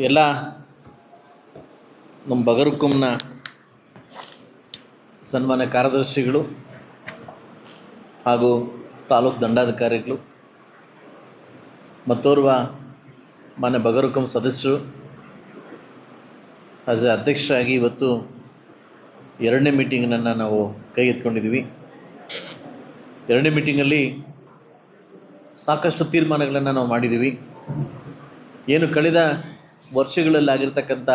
ಎಲ್ಲ ನಮ್ಮ ಬಗರುಕುಂನ ಸನ್ಮಾನ್ಯ ಕಾರ್ಯದರ್ಶಿಗಳು ಹಾಗೂ ತಾಲೂಕು ದಂಡಾಧಿಕಾರಿಗಳು, ಮತ್ತೋರ್ವ ಮಾನ್ಯ ಬಗರುಕುಂ ಸದಸ್ಯರು ಆಸ್ ಅಧ್ಯಕ್ಷರಾಗಿ ಇವತ್ತು ಎರಡನೇ ಮೀಟಿಂಗ್ನನ್ನು ನಾವು ಕೈಗೆತ್ಕೊಂಡಿದ್ದೀವಿ ಎರಡನೇ ಮೀಟಿಂಗಲ್ಲಿ ಸಾಕಷ್ಟು ತೀರ್ಮಾನಗಳನ್ನು ನಾವು ಮಾಡಿದ್ದೀವಿ. ಏನು ಕಳೆದ ವರ್ಷಗಳಲ್ಲಿ ಆಗಿರ್ತಕ್ಕಂಥ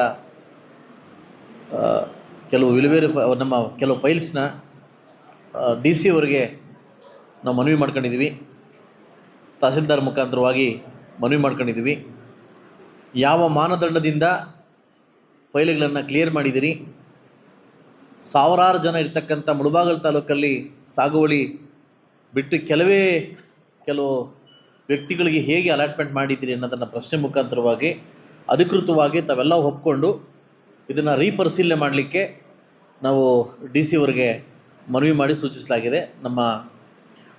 ಕೆಲವು ವಿಲುವೇರಿ ನಮ್ಮ ಕೆಲವು ಫೈಲ್ಸ್ನ ಡಿ ಸಿ ಅವರಿಗೆ ನಾವು ಮನವಿ ಮಾಡ್ಕೊಂಡಿದ್ದೀವಿ ತಹಸೀಲ್ದಾರ್ ಮುಖಾಂತರವಾಗಿ ಮನವಿ ಮಾಡ್ಕೊಂಡಿದ್ದೀವಿ ಯಾವ ಮಾನದಂಡದಿಂದ ಫೈಲ್ಗಳನ್ನು ಕ್ಲಿಯರ್ ಮಾಡಿದ್ದೀರಿ ಸಾವಿರಾರು ಜನ ಇರ್ತಕ್ಕಂಥ ಮುಳಬಾಗಲ್ ತಾಲೂಕಲ್ಲಿ ಸಾಗುವಳಿ ಬಿಟ್ಟು ಕೆಲವೇ ಕೆಲವು ವ್ಯಕ್ತಿಗಳಿಗೆ ಹೇಗೆ ಅಲಾಟ್ಮೆಂಟ್ ಮಾಡಿದ್ದೀರಿ ಅನ್ನೋದನ್ನು ಪ್ರಶ್ನೆ ಮುಖಾಂತರವಾಗಿ ಅಧಿಕೃತವಾಗಿ ತಾವೆಲ್ಲ ಒಪ್ಕೊಂಡು ಇದನ್ನು ರೀಪರಿಶೀಲನೆ ಮಾಡಲಿಕ್ಕೆ ನಾವು ಡಿ ಸಿ ಅವರಿಗೆ ಮನವಿ ಮಾಡಿ ಸೂಚಿಸಲಾಗಿದೆ ನಮ್ಮ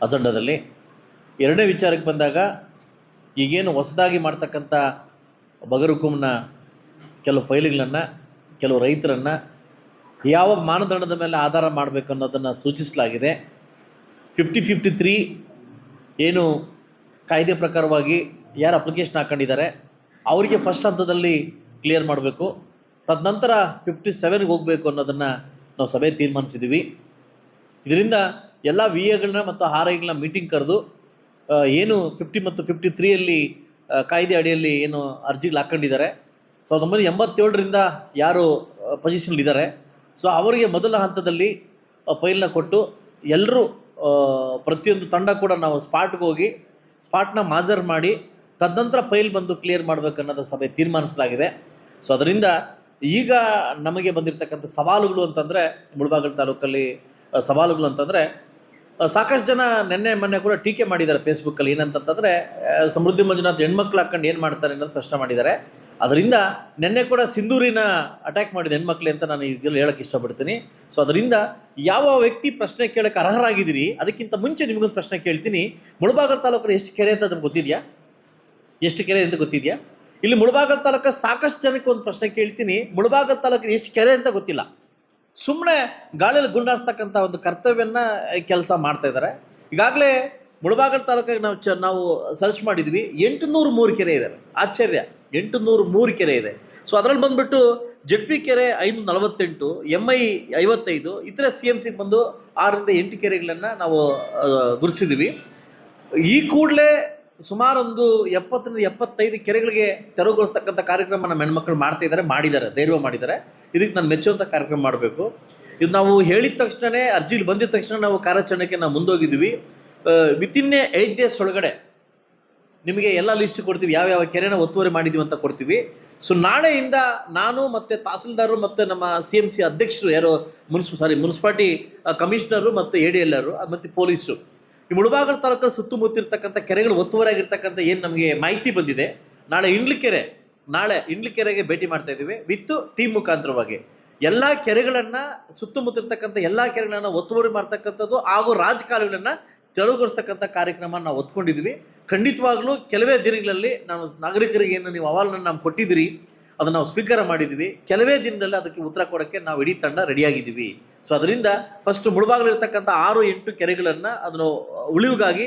ಅಜೆಂಡಾದಲ್ಲಿ. ಎರಡನೇ ವಿಚಾರಕ್ಕೆ ಬಂದಾಗ ಈಗೇನು ಹೊಸದಾಗಿ ಮಾಡ್ತಕ್ಕಂಥ ಬಗರುಕುಮ್ನ ಕೆಲವು ಫೈಲ್ಗಳನ್ನು, ಕೆಲವು ರೈತರನ್ನು ಯಾವ ಮಾನದಂಡದ ಮೇಲೆ ಆಧಾರ ಮಾಡಬೇಕು ಅನ್ನೋದನ್ನು ಸೂಚಿಸಲಾಗಿದೆ. ಫಿಫ್ಟಿ ಫಿಫ್ಟಿ ತ್ರೀ ಏನು ಕಾಯ್ದೆ ಪ್ರಕಾರವಾಗಿ ಯಾರು ಅಪ್ಲಿಕೇಶನ್ ಹಾಕೊಂಡಿದ್ದಾರೆ. ಅವರಿಗೆ ಫಸ್ಟ್ ಹಂತದಲ್ಲಿ ಕ್ಲಿಯರ್ ಮಾಡಬೇಕು. ತದನಂತರ ಫಿಫ್ಟಿ ಸೆವೆನ್ಗೆ ಹೋಗಬೇಕು ಅನ್ನೋದನ್ನು ನಾವು ಸಭೆ ತೀರ್ಮಾನಿಸಿದ್ದೀವಿ ಇದರಿಂದ ಎಲ್ಲ ವಿ ಎಗಳನ್ನ ಮತ್ತು ಆರ್ ಐಗಳನ್ನ ಮೀಟಿಂಗ್ ಕರೆದು ಏನು ಫಿಫ್ಟಿ ಮತ್ತು ಫಿಫ್ಟಿ ತ್ರೀಯಲ್ಲಿ ಕಾಯ್ದೆ ಅಡಿಯಲ್ಲಿ ಏನು ಅರ್ಜಿಗಳು ಹಾಕ್ಕೊಂಡಿದ್ದಾರೆ ಸಾವಿರದ ಒಂಬೈನೂರ ಎಂಬತ್ತೇಳರಿಂದ ಯಾರು ಪೊಸಿಷನ್ಲಿದ್ದಾರೆ ಸೊ ಅವರಿಗೆ ಮೊದಲ ಹಂತದಲ್ಲಿ ಫೈಲ್ನ ಕೊಟ್ಟು ಎಲ್ಲರೂ ಪ್ರತಿಯೊಂದು ತಂಡ ಕೂಡ ನಾವು ಸ್ಪಾಟ್ಗೆ ಹೋಗಿ ಸ್ಪಾಟ್ನ ಮಾಜರ್ ಮಾಡಿ ತದನಂತರ ಫೈಲ್ ಬಂದು ಕ್ಲಿಯರ್ ಮಾಡಬೇಕು ಅನ್ನೋದು ಸಭೆ ತೀರ್ಮಾನಿಸಲಾಗಿದೆ. ಸೊ ಅದರಿಂದ ಈಗ ನಮಗೆ ಬಂದಿರತಕ್ಕಂಥ ಸವಾಲುಗಳು ಅಂತಂದರೆ, ಮುಳಬಾಗಲ್ ತಾಲೂಕಲ್ಲಿ ಸವಾಲುಗಳು ಅಂತಂದರೆ ಸಾಕಷ್ಟು ಜನ ನಿನ್ನೆ ಮೊನ್ನೆ ಕೂಡ ಟೀಕೆ ಮಾಡಿದ್ದಾರೆ ಫೇಸ್ಬುಕ್ಕಲ್ಲಿ. ಏನಂತಂತಂದರೆ ಸಮೃದ್ಧಿ ಮಂಜುನಾಥ್ ಹೆಣ್ಮಕ್ಳು ಹಾಕೊಂಡು ಏನು ಮಾಡ್ತಾರೆ ಅನ್ನೋದು ಪ್ರಶ್ನೆ ಮಾಡಿದ್ದಾರೆ. ಅದರಿಂದ ನಿನ್ನೆ ಕೂಡ ಸಿಂಧೂರಿನ ಅಟ್ಯಾಕ್ ಮಾಡಿದ ಹೆಣ್ಮಕ್ಳು ಅಂತ ನಾನು ಇದರಲ್ಲಿ ಹೇಳಕ್ಕೆ ಇಷ್ಟಪಡ್ತೀನಿ. ಸೊ ಅದರಿಂದ ಯಾವ ವ್ಯಕ್ತಿ ಪ್ರಶ್ನೆ ಕೇಳಕ್ಕೆ ಅರ್ಹರಾಗಿದ್ದೀರಿ, ಅದಕ್ಕಿಂತ ಮುಂಚೆ ನಿಮಗೊಂದು ಪ್ರಶ್ನೆ ಕೇಳ್ತೀನಿ. ಮುಳಬಾಗಲ್ ತಾಲೂಕಲ್ಲಿ ಎಷ್ಟು ಕೆರೆ ಅಂತ ಅದ್ರ ಗೊತ್ತಿದೆಯಾ? ಎಷ್ಟು ಕೆರೆ ಅಂತ ಗೊತ್ತಿದೆಯಾ? ಇಲ್ಲಿ ಮುಳಬಾಗಲ್ ತಾಲೂಕು ಸಾಕಷ್ಟು ಜನಕ್ಕೆ ಒಂದು ಪ್ರಶ್ನೆ ಕೇಳ್ತೀನಿ. ಮುಳಬಾಗಲ್ ತಾಲೂಕಿನ ಎಷ್ಟು ಕೆರೆ ಅಂತ ಗೊತ್ತಿಲ್ಲ. ಸುಮ್ಮನೆ ಗಾಳಿಯಲ್ಲಿ ಗುಂಡಾಡ್ತಕ್ಕಂಥ ಒಂದು ಕರ್ತವ್ಯನ ಕೆಲಸ ಮಾಡ್ತಾ ಇದ್ದಾರೆ ಈಗಾಗಲೇ ಮುಳಬಾಗಲ್ ತಾಲೂಕಿಗೆ ನಾವು ಚ, ನಾವು ಸರ್ಚ್ ಮಾಡಿದ್ವಿ. ಎಂಟುನೂರು ಮೂರು ಕೆರೆ ಇದೆ. ಆಶ್ಚರ್ಯ. ಎಂಟುನೂರು ಮೂರು ಕೆರೆ ಇದೆ. ಸೊ ಅದರಲ್ಲಿ ಬಂದ್ಬಿಟ್ಟು ಜಡ್ಪಿ ಕೆರೆ ಐನೂರ ನಲವತ್ತೆಂಟು ಎಂ ಐ ಐವತ್ತೈದು, ಇತರ ಸಿ ಎಂ ಸಿಗೆ ಬಂದು ಆರರಿಂದ ಎಂಟು ಕೆರೆಗಳನ್ನು ನಾವು ಗುರುಸಿದ್ವಿ. ಈ ಕೂಡಲೇ ಸುಮಾರೊಂದು ಎಪ್ಪತ್ತರಿಂದ ಎಪ್ಪತ್ತೈದು ಕೆರೆಗಳಿಗೆ ತೆರವುಗೊಳಿಸ್ತಕ್ಕಂಥ ಕಾರ್ಯಕ್ರಮ ನಮ್ಮ ಹೆಣ್ಮಕ್ಳು ಮಾಡ್ತಾ ಇದ್ದಾರೆ, ಮಾಡಿದ್ದಾರೆ ಧೈರ್ಯ ಮಾಡಿದ್ದಾರೆ. ಇದಕ್ಕೆ ನಾನು ಮೆಚ್ಚುವಂಥ ಕಾರ್ಯಕ್ರಮ ಮಾಡಬೇಕು. ಇದು ನಾವು ಹೇಳಿದ ತಕ್ಷಣವೇ ಅರ್ಜಿಲಿ ಬಂದಿದ ತಕ್ಷಣ ನಾವು ಕಾರ್ಯಾಚರಣೆಗೆ ನಾವು ಮುಂದೋಗಿದ್ವಿ ವಿತಿನ್ ಎ ಏಯ್ಟ್ ಡೇಸ್ ಒಳಗಡೆ ನಿಮಗೆ ಎಲ್ಲ ಲಿಸ್ಟ್ ಕೊಡ್ತೀವಿ, ಯಾವ ಯಾವ ಕೆರೆನ ಒತ್ತುವರಿ ಮಾಡಿದ್ದೀವಿ ಅಂತ ಕೊಡ್ತೀವಿ. ಸೊ ನಾಳೆಯಿಂದ ನಾನು ಮತ್ತೆ ತಹಸೀಲ್ದಾರರು ಮತ್ತೆ ನಮ್ಮ ಸಿ ಎಂ ಸಿ ಅಧ್ಯಕ್ಷರು, ಯಾರು ಮುನ್ಸಿ ಸಾರಿ ಮುನ್ಸಿಪಾಲ್ಟಿ ಕಮಿಷನರು ಮತ್ತು ಎ ಡಿ ಎಲ್ ಆರು ಮತ್ತು ಪೊಲೀಸರು ಈ ಮುಳಬಾಗಲ ತಾಲೂಕಲ್ಲಿ ಸುತ್ತಮುತ್ತಿರ್ತಕ್ಕಂಥ ಕೆರೆಗಳು ಒತ್ತುವರಿ ಆಗಿರ್ತಕ್ಕಂಥ ಏನು ನಮಗೆ ಮಾಹಿತಿ ಬಂದಿದೆ, ನಾಳೆ ಇಂಡ್ಲಿಕೆರೆ, ನಾಳೆ ಇಂಡ್ಲಿಕೆರೆಗೆ ಭೇಟಿ ಮಾಡ್ತಾ ಇದ್ದೀವಿ. ವಿತ್ತು ಟೀಮ್ ಮುಖಾಂತರವಾಗಿ. ಎಲ್ಲ ಕೆರೆಗಳನ್ನು ಸುತ್ತಮುತ್ತಿರ್ತಕ್ಕಂಥ ಎಲ್ಲ ಕೆರೆಗಳನ್ನು ಒತ್ತುವರಿ ಮಾಡ್ತಕ್ಕಂಥದ್ದು ಹಾಗೂ ರಾಜಕಾಲುವೆಗಳನ್ನು ತೆರವುಗೊಳಿಸ್ತಕ್ಕಂಥ ಕಾರ್ಯಕ್ರಮ ನಾವು ಒತ್ಕೊಂಡಿದ್ವಿ ಖಂಡಿತವಾಗ್ಲೂ ಕೆಲವೇ ದಿನಗಳಲ್ಲಿ ನಾವು ನಾಗರಿಕರಿಗೆ ಏನು ನೀವು ಅಹವಾಲನ್ನು ನಾವು ಕೊಟ್ಟಿದ್ದೀರಿ, ಅದನ್ನು ನಾವು ಸ್ವೀಕಾರ ಮಾಡಿದ್ವಿ ಕೆಲವೇ ದಿನದಲ್ಲಿ ಅದಕ್ಕೆ ಉತ್ತರ ಕೊಡೋಕ್ಕೆ ನಾವು ಇಡೀ ತಂಡ ರೆಡಿಯಾಗಿದ್ದೀವಿ ಸೊ ಅದರಿಂದ ಫಸ್ಟ್ ಮುಳಬಾಗಲಿರ್ತಕ್ಕಂಥ ಆರು ಎಂಟು ಕೆರೆಗಳನ್ನು ಅದನ್ನು ಉಳಿವಿಗಾಗಿ,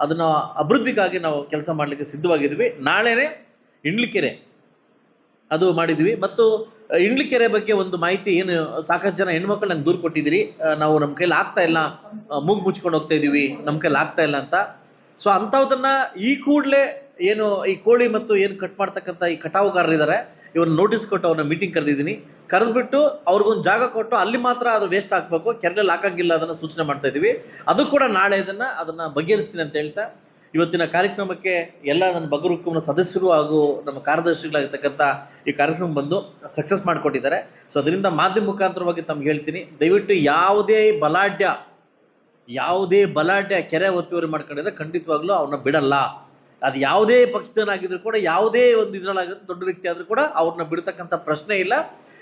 ಅದನ್ನು ಅಭಿವೃದ್ಧಿಗಾಗಿ ನಾವು ಕೆಲಸ ಮಾಡಲಿಕ್ಕೆ ಸಿದ್ಧವಾಗಿದ್ವಿ ನಾಳೆನೇ ಇಂಡ್ಲಿಕೆರೆ ಅದು ಮಾಡಿದ್ವಿ ಮತ್ತು ಇಂಡ್ಲಿ ಇಂಡ್ಲಿಕೆರೆ ಬಗ್ಗೆ ಒಂದು ಮಾಹಿತಿ ಏನು, ಸಾಕಷ್ಟು ಜನ ಹೆಣ್ಮಕ್ಳು ನಂಗೆ ದೂರು ಕೊಟ್ಟಿದ್ದೀರಿ. ನಾವು ನಮ್ಮ ಕೈಲಿ ಆಗ್ತಾ ಇಲ್ಲ. ಮೂಗು ಮುಚ್ಕೊಂಡು ಹೋಗ್ತಾ ಇದೀವಿ. ನಮ್ಮ ಕೈಲಿ ಆಗ್ತಾ ಇಲ್ಲ ಅಂತ. ಸೊ ಅಂಥವ್ದನ್ನ ಈ ಕೂಡಲೇ ಏನು ಈ ಕೋಳಿ ಮತ್ತು ಏನು ಕಟ್ ಮಾಡ್ತಕ್ಕಂಥ ಈ ಕಟಾವುಗಾರರಿದ್ದಾರೆ, ಇವ್ರನ್ನ ನೋಟಿಸ್ ಕೊಟ್ಟು ಅವ್ರನ್ನ ಮೀಟಿಂಗ್ ಕರೆದಿದ್ದೀನಿ. ಕರೆದ್ಬಿಟ್ಟು ಅವ್ರಿಗೊಂದು ಜಾಗ ಕೊಟ್ಟು ಅಲ್ಲಿ ಮಾತ್ರ ಅದು ವೇಸ್ಟ್ ಹಾಕಬೇಕು ಕೆರೆಯಲ್ಲಿ ಹಾಕಂಗಿಲ್ಲ ಅದನ್ನು ಸೂಚನೆ ಮಾಡ್ತಾ ಇದ್ದೀವಿ. ಅದು ಕೂಡ ನಾಳೆ ಇದನ್ನು ಅದನ್ನು ಬಗೆಹರಿಸ್ತೀನಿ ಅಂತ ಹೇಳ್ತಾ, ಇವತ್ತಿನ ಕಾರ್ಯಕ್ರಮಕ್ಕೆ ಎಲ್ಲ ನನ್ನ ಬಗರುಕುಂನ ಸದಸ್ಯರು ಹಾಗೂ ನಮ್ಮ ಕಾರ್ಯದರ್ಶಿಗಳಾಗಿರ್ತಕ್ಕಂಥ ಈ ಕಾರ್ಯಕ್ರಮ ಬಂದು ಸಕ್ಸಸ್ ಮಾಡಿಕೊಟ್ಟಿದ್ದಾರೆ. ಸೊ ಅದರಿಂದ ಮಾಧ್ಯಮ ಮುಖಾಂತರವಾಗಿ ತಮ್ಗೆ ಹೇಳ್ತೀನಿ, ದಯವಿಟ್ಟು ಯಾವುದೇ ಬಲಾಢ್ಯ ಯಾವುದೇ ಬಲಾಢ್ಯ ಕೆರೆ ಒತ್ತುವರಿ ಮಾಡ್ಕೊಂಡಿದ್ರೆ ಖಂಡಿತವಾಗ್ಲೂ ಅವ್ರನ್ನ ಬಿಡಲ್ಲ. ಅದು ಯಾವುದೇ ಪಕ್ಷದನಾಗಿದ್ರು ಕೂಡ ಯಾವುದೇ ಒಂದು ಇದರಲ್ಲಾಗಿದ್ದು ದೊಡ್ಡ ವ್ಯಕ್ತಿ ಆದರೂ ಕೂಡ ಅವ್ರನ್ನ ಬಿಡ್ತಕ್ಕಂಥ ಪ್ರಶ್ನೆ ಇಲ್ಲ.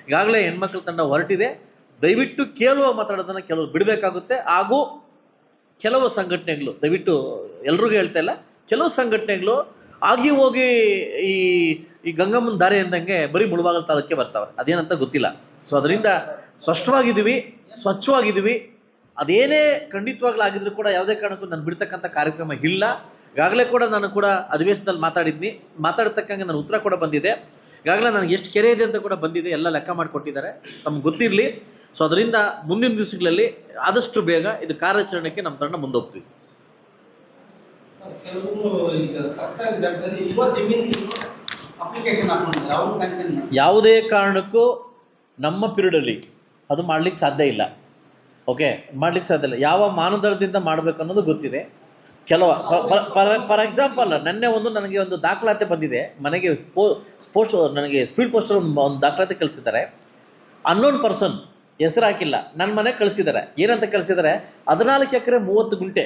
ಈಗಾಗಲೇ ಹೆಣ್ಮಕ್ಳ ತಂಡ ಹೊರಟಿದೆ. ದಯವಿಟ್ಟು ಕೇಳುವ ಮಾತಾಡೋದನ್ನು ಕೆಲವರು ಬಿಡಬೇಕಾಗುತ್ತೆ. ಹಾಗೂ ಕೆಲವು ಸಂಘಟನೆಗಳು, ದಯವಿಟ್ಟು ಎಲ್ರಿಗೂ ಹೇಳ್ತಾ ಇಲ್ಲ, ಕೆಲವು ಸಂಘಟನೆಗಳು ಆಗಿ ಹೋಗಿ ಈ ಈ ಗಂಗಮ್ಮನ ದಾರಿ ಅಂದಂಗೆ ಬರೀ ಮುಳಬಾಗಲ್ ತಾಲೂಕೆ ಬರ್ತಾವೆ ಅದೇನಂತ ಗೊತ್ತಿಲ್ಲ. ಸೊ ಅದರಿಂದ ಸ್ಪಷ್ಟವಾಗಿದ್ದೀವಿ ಸ್ವಚ್ಛವಾಗಿದ್ದೀವಿ. ಅದೇನೇ ಖಂಡಿತವಾಗ್ಲಾಗಿದ್ರು ಕೂಡ ಯಾವುದೇ ಕಾರಣಕ್ಕೂ ನಾನು ಬಿಡ್ತಕ್ಕಂಥ ಕಾರ್ಯಕ್ರಮ ಇಲ್ಲ. ಈಗಾಗಲೇ ಕೂಡ ನಾನು ಕೂಡ ಅಧಿವೇಶನದಲ್ಲಿ ಮಾತಾಡಿದ್ನಿ. ಮಾತಾಡ್ತಕ್ಕಂಗೆ ನನ್ನ ಉತ್ತರ ಕೂಡ ಬಂದಿದೆ. ಈಗಾಗಲೇ ನನಗೆ ಎಷ್ಟು ಕೆರೆ ಇದೆ ಅಂತ ಕೂಡ ಬಂದಿದೆ. ಎಲ್ಲ ಲೆಕ್ಕ ಮಾಡಿಕೊಟ್ಟಿದ್ದಾರೆ. ತಮ್ಗೆ ಗೊತ್ತಿರಲಿ. ಸೊ ಅದರಿಂದ ಮುಂದಿನ ದಿವಸಗಳಲ್ಲಿ ಆದಷ್ಟು ಬೇಗ ಇದು ಕಾರ್ಯಾಚರಣೆಗೆ ನಮ್ಮ ತಂಡ ಮುಂದೋಗ್ತೀವಿ. ಯಾವುದೇ ಕಾರಣಕ್ಕೂ ನಮ್ಮ ಪಿರಿಯಡಲ್ಲಿ ಅದು ಮಾಡ್ಲಿಕ್ಕೆ ಸಾಧ್ಯ ಇಲ್ಲ. ಓಕೆ ಮಾಡ್ಲಿಕ್ಕೆ ಸಾಧ್ಯ ಇಲ್ಲ. ಯಾವ ಮಾನದಂಡದಿಂದ ಮಾಡಬೇಕು ಅನ್ನೋದು ಗೊತ್ತಿದೆ. ಕೆಲವು ಫಾರ್ ಎಕ್ಸಾಂಪಲ್ ನೆನ್ನೆ ಒಂದು ನನಗೆ ಒಂದು ದಾಖಲಾತಿ ಬಂದಿದೆ. ಮನೆಗೆ ಸ್ಪೋ, ಸ್ಪೋರ್ಟ್ಸ್, ನನಗೆ ಸ್ಪೀಡ್ ಪೋಸ್ಟರ್ ಒಂದು ದಾಖಲಾತಿ ಕಳಿಸಿದ್ದಾರೆ. ಅನ್ನೋನ್ ಪರ್ಸನ್ ಹೆಸರು ಹಾಕಿಲ್ಲ. ನನ್ನ ಮನೆಗೆ ಕಳಿಸಿದ್ದಾರೆ. ಏನಂತ ಕಳಿಸಿದ್ದಾರೆ? ಹದಿನಾಲ್ಕು ಎಕರೆ ಮೂವತ್ತು ಗುಂಟೆ.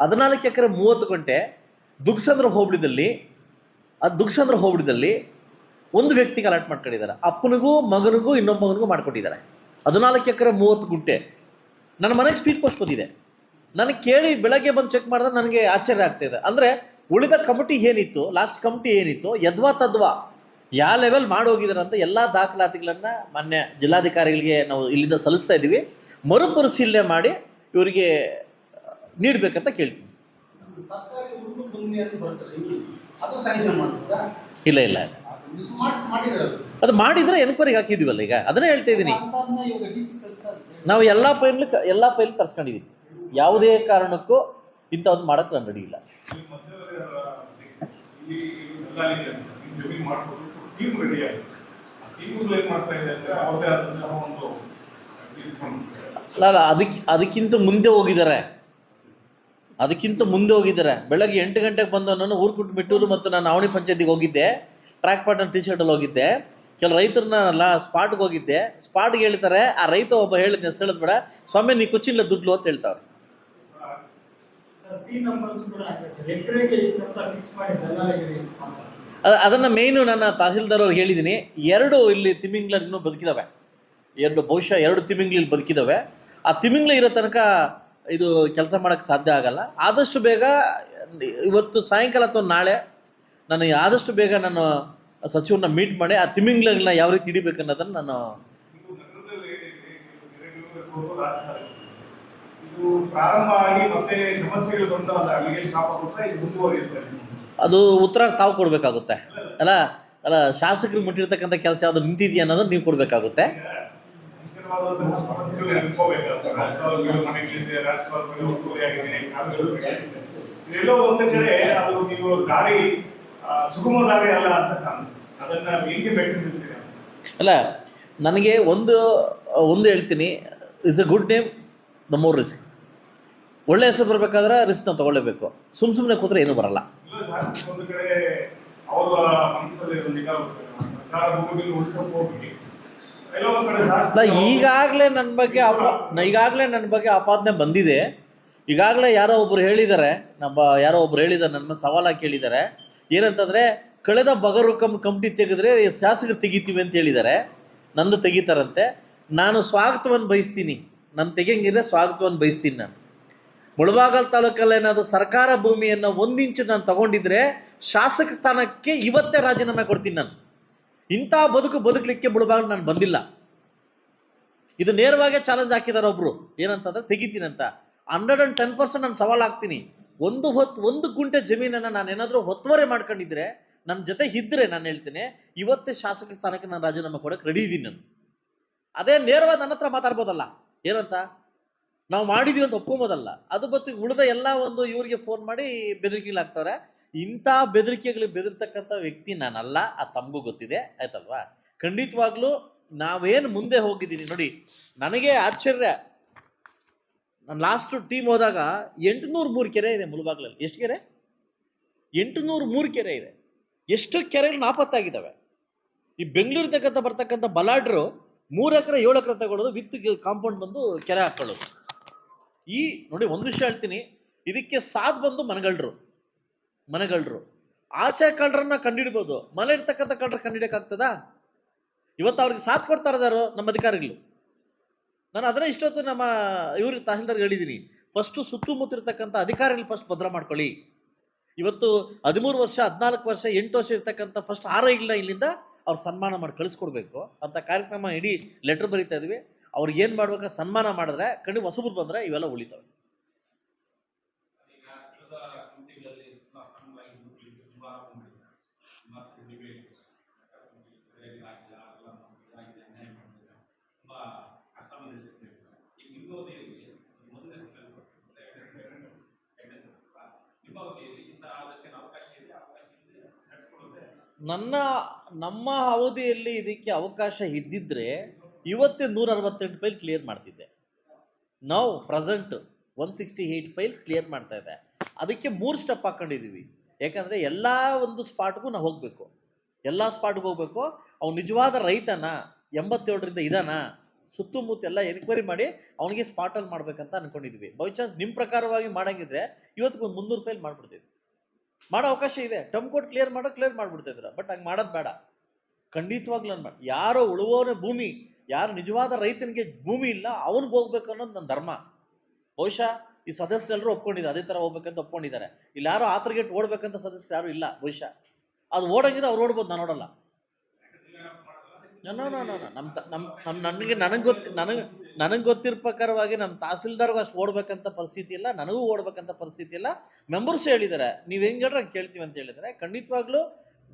ಹದಿನಾಲ್ಕು ಎಕರೆ ಮೂವತ್ತು ಗುಂಟೆ ದುಗ್ಸಂದ್ರ ಹೋಬಳಿದಲ್ಲಿ ಅದು ದುಗ್ಸಂದ್ರ ಹೋಬಳಿದಲ್ಲಿ ಒಂದು ವ್ಯಕ್ತಿಗೆ ಅಲರ್ಟ್ ಮಾಡ್ಕೊಂಡಿದ್ದಾರೆ. ಅಪ್ಪನಿಗೂ, ಮಗನಿಗೂ, ಇನ್ನೊಬ್ಬ ಮಗನಿಗೂ ಮಾಡ್ಕೊಟ್ಟಿದ್ದಾರೆ ಹದಿನಾಲ್ಕು ಎಕರೆ ಮೂವತ್ತು ಗುಂಟೆ. ನನ್ನ ಮನೆಗೆ ಸ್ಪೀಡ್ ಪೋಸ್ಟ್ ಬಂದಿದೆ. ನನಗೆ ಕೇಳಿ ಬೆಳಗ್ಗೆ ಬಂದು ಚೆಕ್ ಮಾಡಿದ್ರೆ ನನಗೆ ಆಶ್ಚರ್ಯ ಆಗ್ತಿದೆ. ಅಂದರೆ ಉಳಿದ ಕಮಿಟಿ ಏನಿತ್ತು ಲಾಸ್ಟ್ ಕಮಿಟಿ ಏನಿತ್ತು, ಯದ್ವಾ ತದ್ವಾ ಯಾವ ಲೆವೆಲ್ ಮಾಡಿ ಹೋಗಿದ್ದಾರೆ ಅಂತ ಎಲ್ಲ ದಾಖಲಾತಿಗಳನ್ನು ಮಾನ್ಯ ಜಿಲ್ಲಾಧಿಕಾರಿಗಳಿಗೆ ನಾವು ಇಲ್ಲಿಂದ ಸಲ್ಲಿಸ್ತಾ ಇದ್ದೀವಿ. ಮರುಪರಿಶೀಲನೆ ಮಾಡಿ ಇವರಿಗೆ ನೀಡಬೇಕಂತ ಕೇಳ್ತೀವಿ ಇಲ್ಲ ಇಲ್ಲ. ಅದು ಮಾಡಿದ್ರೆ ಎನ್ಕ್ವೈರಿಗೆ ಹಾಕಿದೀವಲ್ಲ ಈಗ. ಅದನ್ನೇ ಹೇಳ್ತಾ ಇದ್ದೀನಿ. ನಾವು ಎಲ್ಲ ಫೈಲ್ ಎಲ್ಲ ಫೈಲ್ ತರ್ಸ್ಕೊಂಡಿದ್ದೀವಿ ಯಾವುದೇ ಕಾರಣಕ್ಕೂ ಇಂಥದ್ದು ಮಾಡೋಕ್ಕೆ ನಾನು ರೆಡಿ ಇಲ್ಲ. ಅಲ್ಲ ಅದಕ್ಕೆ, ಅದಕ್ಕಿಂತ ಮುಂದೆ ಹೋಗಿದ್ದಾರೆ. ಅದಕ್ಕಿಂತ ಮುಂದೆ ಹೋಗಿದ್ದಾರೆ. ಬೆಳಗ್ಗೆ ಎಂಟು ಗಂಟೆಗೆ ಬಂದು ನಾನು ಊರು ಕುಟ್ಟು ಬಿಟ್ಟೂರು ಮತ್ತು ನಾನು ಅವಣಿ ಪಂಚಾಯತಿಗೆ ಹೋಗಿದ್ದೆ. ಟ್ರ್ಯಾಕ್ ಪಾರ್ಟ್ನರ್ ಟಿ ಶರ್ಟಲ್ಲಿ ಹೋಗಿದ್ದೆ. ಕೆಲವು ರೈತರನ್ನ ಸ್ಪಾಟ್ಗೆ ಹೋಗಿದ್ದೆ. ಸ್ಪಾಟ್ಗೆ ಹೇಳ್ತಾರೆ, ಆ ರೈತ ಒಬ್ಬ ಹೇಳಿದ ಅಂತ ಹೇಳಿದ್ಬೇಡ ಸ್ವಾಮಿ, ನೀ ಕುಚ್ಚಿಲ್ಲ ದುಡ್ಡು ಅಂತ ಹೇಳ್ತಾವ್ರೆ ಪಿ ನಂಬರ್ಸ್ ಕೂಡ ಹಾಕಿದೆ ಸರ್ ಎಕರೆಗೆ ಎಷ್ಟು ಅಂತ ಫಿಕ್ಸ್ ಮಾಡಿ ದಲ್ಲಾಳಿಗೆ ಮಾಡ್ತಾರೆ ಅದ ಅದನ್ನು ಮೇಯ್ನು ನನ್ನ ತಹಸೀಲ್ದಾರ್ ಅವ್ರಿಗೆ ಹೇಳಿದ್ದೀನಿ ಎರಡು ಇಲ್ಲಿ ತಿಮಿಂಗ್ಲ ಇನ್ನೂ ಬದುಕಿದಾವೆ. ಎರಡು ಬಹುಶಃ ಎರಡು ತಿಮಿಂಗ್ಲಿ ಇಲ್ಲಿ ಬದುಕಿದಾವೆ. ಆ ತಿಮಿಂಗ್ಲ ಇರೋ ತನಕ ಇದು ಕೆಲಸ ಮಾಡೋಕ್ಕೆ ಸಾಧ್ಯ ಆಗಲ್ಲ. ಆದಷ್ಟು ಬೇಗ ಇವತ್ತು ಸಾಯಂಕಾಲ ಅಥವಾ ನಾಳೆ ನಾನು ಆದಷ್ಟು ಬೇಗ ನಾನು ಸಚಿವರನ್ನ ಮೀಟ್ ಮಾಡಿ ಆ ತಿಮಿಂಗ್ಲಗಳನ್ನ ಯಾವ ರೀತಿ ಹಿಡಿಬೇಕು ಅನ್ನೋದನ್ನು ನಾನು ಇದು ಪ್ರಾರಂಭ ಆಗಿ ಮತ್ತೆ ಸಮಸ್ಯೆಗಳು ಬಂದಾಗ ಅದು ಅಲ್ಲಿಗೆ ಸ್ಟಾಪ್ ಆಗುತ್ತೆ ಇದು ಮುಂದುವರಿಯುತ್ತೆ. ಅದು ಉತ್ತರ ತಾವು ಕೊಡಬೇಕಾಗುತ್ತೆ. ಅಲ್ಲ ಅಲ್ಲ ಶಾಸಕರಿಗೆ ಮುಟ್ಟಿರ್ತಕ್ಕಂಥ ಕೆಲಸ ಯಾವುದು ನಿಂತಿದೆಯಾ ಅನ್ನೋದನ್ನ ನೀವು ಕೊಡಬೇಕಾಗುತ್ತೆ. ಬೇಕಾಗಿದೆ. ಒಂದು ಕಡೆ ಅದು ನೀವು ದಾರಿ ಸುಗಮ ದಾರಿ ಅಲ್ಲ ಅಂತ ಅದನ್ನ ಹೇಗೆ ಬೆಟ್ಟಿರ್ತೀರಾ ಅಲ್ಲ ನನಗೆ ಒಂದು ಒಂದು ಹೇಳ್ತೀನಿ. Is a good name the more risk ಒಳ್ಳೆ ಹೆಸರು ಬರಬೇಕಾದ್ರೆ ರಿಸ್ಕ್ ನಾವು ತಗೊಳ್ಳೇಬೇಕು. ಸುಮ್ಮ ಸುಮ್ಮನೆ ಕೂತ್ರೆ ಏನೂ ಬರಲ್ಲ. ಈಗಾಗಲೇ ನನ್ನ ಬಗ್ಗೆ ಅಪ ಈಗಾಗಲೇ ನನ್ನ ಬಗ್ಗೆ ಆಪಾದನೆ ಬಂದಿದೆ. ಈಗಾಗಲೇ ಯಾರೋ ಒಬ್ರು ಹೇಳಿದ್ದಾರೆ ನಮ್ಮ ಯಾರೋ ಒಬ್ರು ಹೇಳಿದ್ದಾರೆ ನನ್ನ ಸವಾಲಾಗಿ ಕೇಳಿದ್ದಾರೆ ಏನಂತಂದ್ರೆ ಕಳೆದ ಬಗರು ಕಮ್ ಕಮಿಟಿ ತೆಗೆದ್ರೆ ಶಾಸಕರು ತೆಗಿತೀವಿ ಅಂತ ಹೇಳಿದ್ದಾರೆ ನಂದು ತೆಗಿತಾರಂತೆ. ನಾನು ಸ್ವಾಗತವನ್ನು ಬಯಸ್ತೀನಿ. ನಾನು ತೆಗಿಯಂಗಿದ್ರೆ ಸ್ವಾಗತವನ್ನು ಬಯಸ್ತೀನಿ ನಾನು. ಮುಳಬಾಗಲ್ ತಾಲೂಕಲ್ಲಿ ಏನಾದರೂ ಸರ್ಕಾರ ಭೂಮಿಯನ್ನು ಒಂದಿಂಚು ನಾನು ತಗೊಂಡಿದ್ರೆ ಶಾಸಕ ಸ್ಥಾನಕ್ಕೆ ಇವತ್ತೇ ರಾಜೀನಾಮೆ ಕೊಡ್ತೀನಿ ನಾನು. ಇಂಥ ಬದುಕು ಬದುಕಲಿಕ್ಕೆ ಮುಳಬಾಗಲ್ ನಾನು ಬಂದಿಲ್ಲ. ಇದು ನೇರವಾಗಿ ಚಾಲೆಂಜ್ ಹಾಕಿದ್ದಾರೆ ಒಬ್ರು. ಏನಂತಂದ್ರೆ ತೆಗಿತೀನಂತ ಹಂಡ್ರೆಡ್ ಅಂಡ್ ಟೆನ್ ಪರ್ಸೆಂಟ್ ನಾನು ಸವಾಲು ಹಾಕ್ತೀನಿ. ಒಂದು ಹೊತ್ತು ಒಂದು ಗುಂಟೆ ಜಮೀನನ್ನು ನಾನು ಏನಾದರೂ ಹೊತ್ತುವರೆ ಮಾಡ್ಕೊಂಡಿದ್ರೆ ನನ್ನ ಜೊತೆ ಇದ್ದರೆ ನಾನು ಹೇಳ್ತೀನಿ, ಇವತ್ತೇ ಶಾಸಕ ಸ್ಥಾನಕ್ಕೆ ನಾನು ರಾಜೀನಾಮೆ ಕೊಡಕ್ಕೆ ರೆಡಿ ಇದ್ದೀನಿ ನಾನು. ಅದೇ ನೇರವಾಗಿ ನನ್ನ ಹತ್ರ ಮಾತಾಡ್ಬೋದಲ್ಲ. ಏನಂತ? ನಾವು ಮಾಡಿದೀವಿ ಅಂತ ಒಪ್ಕೊಂಬೋದಲ್ಲ. ಅದು ಬತ್ತು ಉಳಿದ ಎಲ್ಲ ಒಂದು ಇವರಿಗೆ ಫೋನ್ ಮಾಡಿ ಬೆದರಿಕೆಗಳಾಗ್ತವ್ರೆ ಇಂಥ ಬೆದರಿಕೆಗಳು ಬೆದರ್ತಕ್ಕಂಥ ವ್ಯಕ್ತಿ ನಾನಲ್ಲ, ಆ ತಮಗೂ ಗೊತ್ತಿದೆ, ಆಯ್ತಲ್ವಾ? ಖಂಡಿತವಾಗ್ಲೂ ನಾವೇನು ಮುಂದೆ ಹೋಗಿದ್ದೀನಿ ನೋಡಿ, ನನಗೆ ಆಶ್ಚರ್ಯ. ನಾನು ಲಾಸ್ಟ್ ಟೀಮ್ ಹೋದಾಗ ಎಂಟುನೂರು ಮೂರು ಕೆರೆ ಇದೆ ಮುಳುಬಾಗ್ಲಲ್ಲಿ ಎಷ್ಟು ಕೆರೆ? ಎಂಟುನೂರು ಮೂರು ಕೆರೆ ಇದೆ. ಎಷ್ಟು ಕೆರೆಗಳು ನಾಪತ್ತಾಗಿದ್ದಾವೆ? ಈ ಬೆಂಗಳೂರು ತಕ್ಕಂಥ ಬರ್ತಕ್ಕಂಥ ಬಲಾಢ್ರು ಮೂರು ಎಕರೆ, ಏಳು ಎಕರೆ ತಗೊಳ್ಳೋದು ವಿತ್ ಕಾಂಪೌಂಡ್ ಬಂದು ಕೆರೆ ಹಾಕೊಳ್ಳೋದು. ಈ ನೋಡಿ ಒಂದು ವಿಷಯ ಹೇಳ್ತೀನಿ. ಇದಕ್ಕೆ ಸಾಥ್ ಬಂದು ಮನೆಗಳ್ರು. ಮನೆಗಳ್ರು. ಆಚೆ ಕಳ್ಳರನ್ನ ಕಂಡಿಡ್ಬೋದು. ಮನೆ ಇರ್ತಕ್ಕಂಥ ಕಳ್ಳರ ಕಂಡಿಡಿಯಕ್ಕಾಗ್ತದಾ ಇವತ್ತು ಅವ್ರಿಗೆ ಸಾಥ್ ಕೊಡ್ತಾ ನಮ್ಮ ಅಧಿಕಾರಿಗಳು. ನಾನು ಅದನ್ನ ಇಷ್ಟೊತ್ತು ನಮ್ಮ ಇವ್ರಿಗೆ ತಹಸೀಲ್ದಾರ್ಗೆ ಹೇಳಿದ್ದೀನಿ ಫಸ್ಟು ಸುತ್ತಮುತ್ತ ಇರ್ತಕ್ಕಂಥ ಅಧಿಕಾರಿಗಳು ಫಸ್ಟ್ ಭದ್ರ ಮಾಡ್ಕೊಳ್ಳಿ. ಇವತ್ತು ಹದಿಮೂರು ವರ್ಷ, ಹದಿನಾಲ್ಕು ವರ್ಷ, ಎಂಟು ವರ್ಷ ಇರ್ತಕ್ಕಂಥ ಫಸ್ಟ್ ಆರೋಗ್ಯ ಇಲ್ಲ ಇಲ್ಲಿಂದ ಅವ್ರು ಸನ್ಮಾನ ಮಾಡಿ ಕಳಿಸ್ಕೊಡ್ಬೇಕು ಅಂತ ಕಾರ್ಯಕ್ರಮ ಇಡೀ ಲೆಟರ್ ಬರೀತಾ ಇದ್ವಿ. ಅವ್ರು ಏನು ಮಾಡ್ಬೇಕು ಸನ್ಮಾನ ಮಾಡಿದ್ರೆ ಕಣ್ಣು ಹೊಸಬ್ರು ಬಂದ್ರೆ ಇವೆಲ್ಲ ಉಳಿತವೆ ಈಗ ಕಳೆದ ಕಮಿಟಿಗಳಲ್ಲಿ ತುಂಬಾ ಕ್ರಮವಾಗಿ ಮುಗಿಲಿಕ್ಕೆ ತುಂಬಾ ಮಾಡಿದ್ದಾರೆ ತುಂಬಾ ಡಿಬೇಟ್ ಸರಿಯಾಗಿ ಆಗಿಲ್ಲ ಅದೆಲ್ಲ ನಮ್ಗೆ ಇದಾಗಿದೆ ಅನ್ಯಾಯ ಮಾಡಿದ್ದಾರೆ ತುಂಬಾ ಅಕ್ರಮ ನಡೀತಿದೆ ಈಗ ನಿಮ್ಮ ಅವಧಿಯಲ್ಲಿ ಮೊದಲನೇ ಸೆಕೆಂಡ್ ಎರಡನೇ ಸೆಕೆಂಡ್ ಎರಡನೇ ಸೆಕೆಂಡ್ ನಿಮ್ಮ ಅವಧಿಯಲ್ಲಿ ಇಂಥ ಅದಕ್ಕೆ ಅವಕಾಶ ಇದೆ ಅವಕಾಶ ಇದೆ ನಡ್ಸ್ಕೊಳ್ಳೋದೇ ನನ್ನ, ನಮ್ಮ ಅವಧಿಯಲ್ಲಿ ಇದಕ್ಕೆ ಅವಕಾಶ ಇದ್ದಿದ್ರೆ ಇವತ್ತೇ ನೂರ ಅರವತ್ತೆಂಟು ಫೈಲ್ ಕ್ಲಿಯರ್ ಮಾಡ್ತಿದ್ದೆ. ನಾವು present one sixty eight files clear ಮಾಡ್ತಾ ಇದೆ. ಅದಕ್ಕೆ ಮೂರು ಸ್ಟೆಪ್ ಹಾಕೊಂಡಿದ್ದೀವಿ ಯಾಕಂದರೆ ಎಲ್ಲ ಒಂದು ಸ್ಪಾಟ್ಗೂ ನಾವು ಹೋಗಬೇಕು. ಎಲ್ಲ ಸ್ಪಾಟ್ಗೆ ಹೋಗಬೇಕು. ಅವ್ನು ನಿಜವಾದ ರೈತನ, ಎಂಬತ್ತೇಳರಿಂದ ಇದಾನ, ಸುತ್ತಮುತ್ತ ಎಲ್ಲ ಎನ್ಕ್ವೈರಿ ಮಾಡಿ ಅವನಿಗೆ ಸ್ಪಾಟಲ್ಲಿ ಮಾಡ್ಬೇಕಂತ ಅನ್ಕೊಂಡಿದ್ವಿ. ಬೈ ಚಾನ್ಸ್ ನಿಮ್ಮ ಪ್ರಕಾರವಾಗಿ ಮಾಡಂಗಿದ್ರೆ ಇವತ್ತಿಗೊಂದು ಮುನ್ನೂರು ಫೈಲ್ ಮಾಡ್ಬಿಡ್ತೀವಿ. ಮಾಡೋ ಅವಕಾಶ ಇದೆ. ಟಮ್ ಕೋಡ್ ಕ್ಲಿಯರ್ ಮಾಡೋ ಕ್ಲಿಯರ್ ಮಾಡಿಬಿಡ್ತಿದ್ರು ಬಟ್ ಹಂಗೆ ಮಾಡೋದು ಬೇಡ. ಖಂಡಿತವಾಗ್ಲೂ ಅನ್ಬೇಡ ಯಾರೋ ಉಳುವವನೇ ಭೂಮಿ, ಯಾರು ನಿಜವಾದ ರೈತನಿಗೆ ಭೂಮಿ ಇಲ್ಲ, ಅವನಿಗೆ ಹೋಗ್ಬೇಕು ಅನ್ನೋದು ನನ್ನ ಧರ್ಮ. ಬಹುಶಃ ಈ ಸದಸ್ಯರೆಲ್ಲರೂ ಒಪ್ಕೊಂಡಿದ್ದಾರೆ. ಅದೇ ಥರ ಹೋಗ್ಬೇಕಂತ ಒಪ್ಕೊಂಡಿದ್ದಾರೆ. ಇಲ್ಲಿ ಯಾರೋ ಆತರ್ಗೇಟ್ ಓಡ್ಬೇಕಂತ ಸದಸ್ಯರು ಯಾರು ಇಲ್ಲ, ಬಹುಶಃ. ಅದು ಓಡಂಗಿದ್ರೆ ಅವ್ರು ಓಡ್ಬೋದು, ನಾನು ನೋಡಲ್ಲ ನೋ ನೋ ನೋ ನಮ್ಮ ನಮ್ಮ ನನಗೆ ನನಗೆ ಗೊತ್ತು ನನಗೆ ನನಗೆ ಗೊತ್ತಿರ ಪ್ರಕಾರವಾಗಿ ನಮ್ಮ ತಹಸೀಲ್ದಾರ್ಗೂ ಅಷ್ಟು ಓಡ್ಬೇಕಂತ ಪರಿಸ್ಥಿತಿ ಇಲ್ಲ, ನನಗೂ ಓಡ್ಬೇಕಂತ ಪರಿಸ್ಥಿತಿ ಇಲ್ಲ. ಮೆಂಬರ್ಸ್ ಹೇಳಿದ್ದಾರೆ ನೀವು ಹೆಂಗೆ ಹೇಳ್ರೆ ಕೇಳ್ತೀವಿ ಅಂತ ಹೇಳಿದ್ದಾರೆ ಖಂಡಿತವಾಗ್ಲೂ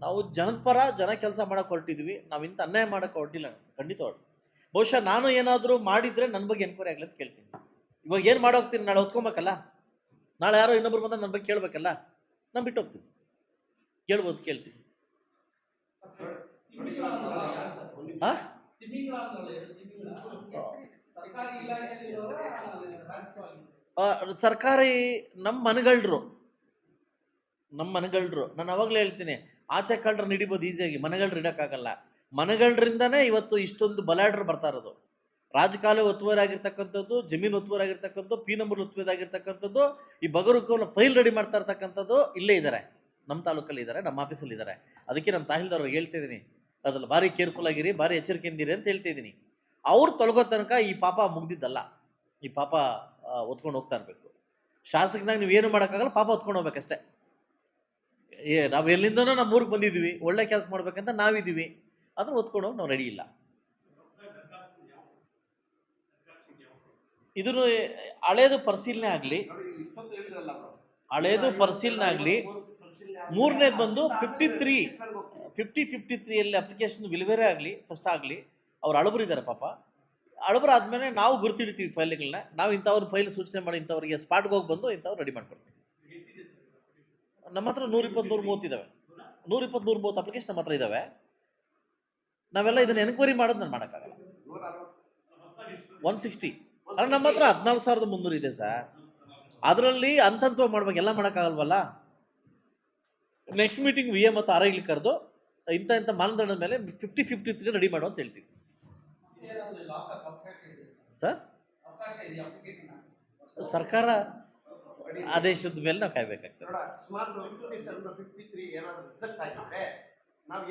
ನಾವು ಜನದ ಪರ ಜನ ಕೆಲಸ ಮಾಡಕ್ಕೆ ಹೊರಟಿದ್ವಿ. ನಾವು ಇಂಥ ಅನ್ಯಾಯ ಮಾಡಕ್ಕೆ ಹೊರಟಿಲ್ಲ ಖಂಡಿತವಾಗ್ಲು. ಬಹುಶಃ ನಾನು ಏನಾದರೂ ಮಾಡಿದರೆ ನನ್ನ ಬಗ್ಗೆ ಎನ್ಕ್ವೈರಿ ಆಗಲಿ ಅಂತ ಕೇಳ್ತೀನಿ. ಇವಾಗ ಏನು ಮಾಡೋಗ್ತೀನಿ ನಾಳೆ ಹೊತ್ಕೊಬೇಕಲ್ಲ? ನಾಳೆ ಯಾರೋ ಇನ್ನೊಬ್ರು ಬಂದ ನನ್ನ ಬಗ್ಗೆ ಕೇಳಬೇಕಲ್ಲ? ನಾನು ಬಿಟ್ಟು ಹೋಗ್ತೀನಿ. ಕೇಳ್ಬೋದು, ಕೇಳ್ತೀನಿ. ಸರ್ಕಾರಿ ನಮ್ಮ ಮನೆಗಳ್ರು ನಮ್ಮ ಮನೆಗಳ್ರು, ನಾನು ಅವಾಗಲೇ ಹೇಳ್ತೀನಿ, ಆಚೆ ಕಳ್ರನ್ನ ಹಿಡಿಬೋದು ಈಸಿಯಾಗಿ, ಮನೆಗಳ್ರು ಹಿಡಕ್ಕಾಗಲ್ಲ. ಮನೆಗಳ್ರಿಂದನೇ ಇವತ್ತು ಇಷ್ಟೊಂದು ಬಲಾಡ್ರು ಬರ್ತಾ ಇರೋದು. ರಾಜಕಾಲ ಒತ್ತುವರಿ ಆಗಿರ್ತಕ್ಕಂಥದ್ದು ಜಮೀನು ಒತ್ತುವರಿ ಆಗಿರ್ತಕ್ಕಂಥದ್ದು ಪಿ ನಂಬರ್ ಒತ್ತುವರಿ ಆಗಿರ್ತಕ್ಕಂಥದ್ದು ಈ ಬಗರುಕವನ್ನ ಫೈಲ್ ರೆಡಿ ಮಾಡ್ತಾ ಇರ್ತಕ್ಕಂಥದ್ದು ಇಲ್ಲೇ ಇದ್ದಾರೆ ನಮ್ಮ ತಾಲೂಕಲ್ಲಿ ಇದ್ದಾರೆ ನಮ್ಮ ಆಫೀಸಲ್ಲಿ ಇದ್ದಾರೆ ಅದಕ್ಕೆ ನಮ್ಮ ತಾಹಿಲ್ದಾರ್ ಅವ್ರಿಗೆ ಹೇಳ್ತಾ ಇದ್ದೀನಿ ಅದ್ರಲ್ಲಿ ಭಾರಿ ಕೇರ್ಫುಲ್ ಆಗಿರಿ, ಭಾರಿ ಎಚ್ಚರಿಕೆಯಿಂದಿರಿ ಅಂತ ಹೇಳ್ತಾ ಇದ್ದೀನಿ. ಅವ್ರು ತೊಲಗೋ ತನಕ ಈ ಪಾಪ ಮುಗ್ದಿದ್ದಲ್ಲ. ಈ ಪಾಪ ಹೊತ್ಕೊಂಡು ಹೋಗ್ತಾ ಇರಬೇಕು. ಶಾಸಕನಾಗ ನೀವು ಏನು ಮಾಡೋಕ್ಕಾಗಲ್ಲ, ಪಾಪ ಹೊತ್ಕೊಂಡು ಹೋಗ್ಬೇಕಷ್ಟೇ. ಏ, ನಾವು ಎಲ್ಲಿಂದನೋ ನಮ್ಮ ಊರಿಗೆ ಬಂದಿದ್ದೀವಿ ಒಳ್ಳೆ ಕೆಲಸ ಮಾಡ್ಬೇಕಂತ ನಾವಿದ್ದೀವಿ ಅದನ್ನ ಹೊತ್ಕೊಂಡು ಹೋಗಿ ನಾವು ರೆಡಿ ಇಲ್ಲ. ಇದನ್ನು ಹಳೇದು ಪರಿಶೀಲನೆ ಆಗಲಿ, ಹಳೇದು ಪರಿಶೀಲನೆ ಆಗಲಿ, ಮೂರನೇದು ಬಂದು ಫಿಫ್ಟಿ ತ್ರೀ ಫಿಫ್ಟಿ ಫಿಫ್ಟಿ ತ್ರೀಯಲ್ಲಿ ಅಪ್ಲಿಕೇಶನ್ ವಿಲಿವೇರೆ ಆಗಲಿ ಫಸ್ಟ್ ಆಗಲಿ, ಅವ್ರು ಅಳಬರಿದ್ದಾರೆ ಪಾಪ. ಅಳಬರ ಆದಮೇಲೆ ನಾವು ಗುರುತಿಡ್ತೀವಿ ಫೈಲ್ಗಳನ್ನ. ನಾವು ಇಂಥವ್ರ ಫೈಲ್ ಸೂಚನೆ ಮಾಡಿ ಇಂಥವ್ರಿಗೆ ಸ್ಪಾಟ್ಗೆ ಹೋಗಿ ಬಂದು ಇಂಥವ್ರು ರೆಡಿ ಮಾಡ್ಕೊಡ್ತೀವಿ. ನಮ್ಮ ಹತ್ರ ನೂರಿಪ್ಪತ್ತು ನೂರು ಮೂವತ್ತು ಇದ್ದಾವೆ ನೂರಿಪ್ಪತ್ತು ನೂರು ಮೂವತ್ತು ಅಪ್ಲಿಕೇಶನ್ ನಮ್ಮ ಹತ್ರ ಇದ್ದಾವೆ ನಾವೆಲ್ಲ ಇದನ್ನು ಎನ್ಕ್ವೈರಿ ಮಾಡೋದು ನಾನು ಮಾಡೋಕ್ಕಾಗಲ್ಲ. ಒನ್ ಸಿಕ್ಸ್ಟಿ ಅಲ್ಲ, ನಮ್ಮ ಹತ್ರ ಹದಿನಾಲ್ಕು ಸಾವಿರದ ಮುನ್ನೂರು ಇದೆ ಸರ್. ಅದರಲ್ಲಿ ಅಂತಂತ ಮಾಡ್ಬೇಕು. ಎಲ್ಲ ಮಾಡೋಕ್ಕಾಗಲ್ವಲ್ಲ? ನೆಕ್ಸ್ಟ್ ಮೀಟಿಂಗ್ ವಿ ಎ ಮತ್ತು ಆರ್ ಐಲಿ ಕರೆದು ಇಂಥ ಇಂಥ ಮಾನದಂಡದ ಮೇಲೆ ಫಿಫ್ಟಿ ಫಿಫ್ಟಿ ತ್ರೀ ರೆಡಿ ಮಾಡು ಅಂತ ಹೇಳ್ತೀವಿ. ಸರ್? ಅವಕಾಶ ಇದೆ ಅಪ್ಲಿಕೇಶನ್ ಸರ್ಕಾರ ಆದೇಶದ ಮೇಲೆ ನಾವು ಕಾಯ್ಬೇಕಾಗ್ತದೆ. ನಾವು